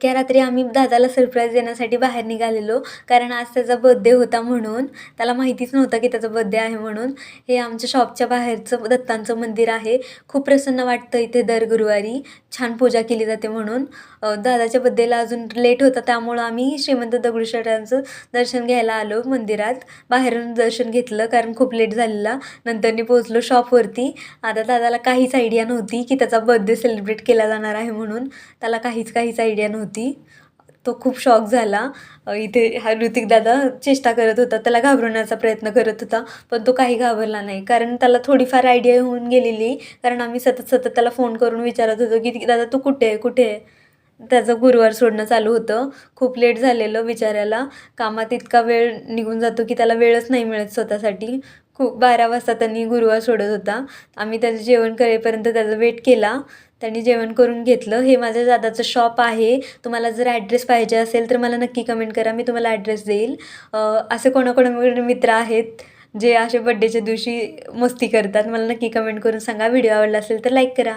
इतक्या रात्री आम्ही दादाला सरप्राईज देण्यासाठी बाहेर निघालेलो. कारण आज त्याचा बड्डे होता म्हणून त्याला माहितीच नव्हतं की त्याचा बड्डे आहे म्हणून. हे आमच्या शॉपच्या बाहेरचं दत्तांचं मंदिर आहे. खूप प्रसन्न वाटतं इथे दर गुरुवारी. छान पूजा केली जाते म्हणून. दादाच्या बड्डेला अजून लेट होता त्यामुळं आम्ही श्रीमंत दगडूशेठांचं दर्शन घ्यायला आलो मंदिरात. बाहेरून दर्शन घेतलं कारण खूप लेट झालेला. नंतरनी पोहोचलो शॉपवरती आता दादाला काहीच आयडिया नव्हती की त्याचा बर्थडे सेलिब्रेट केला जाणार आहे म्हणून. त्याला काहीच काहीच आयडिया नव्हती. तो खूप शॉक झाला. इथे हा ऋतिक दादा चेष्टा करत होता. त्याला घाबरवण्याचा प्रयत्न करत होता पण तो काही घाबरला नाही. कारण त्याला थोडीफार आयडिया होऊन गेलेली. कारण आम्ही सतत सतत त्याला फोन करून विचारत होतो की दादा तू कुठे आहे? कुठे आहे? त्याचं गुरुवार सोडणं चालू होतं. खूप लेट झालेलं विचारायला. कामात इतका वेळ निघून जातो की त्याला वेळच नाही मिळत स्वतःसाठी. खूप बारा वाजता त्यांनी गुरुवार सोडत होता. आम्ही त्याचं जेवण करेपर्यंत त्याचा वेट केला. त्यांनी जेवण करून घेतलं. हे माझ्या दादाचं शॉप आहे. तुम्हाला जर ॲड्रेस पाहिजे असेल तर मला नक्की कमेंट करा. मी तुम्हाला ॲड्रेस देईल. असे कोणाकोणाकडे मित्र आहेत जे असे बड्डेच्या दिवशी मस्ती करतात मला नक्की कमेंट करून सांगा. व्हिडिओ आवडला असेल तर लाईक करा.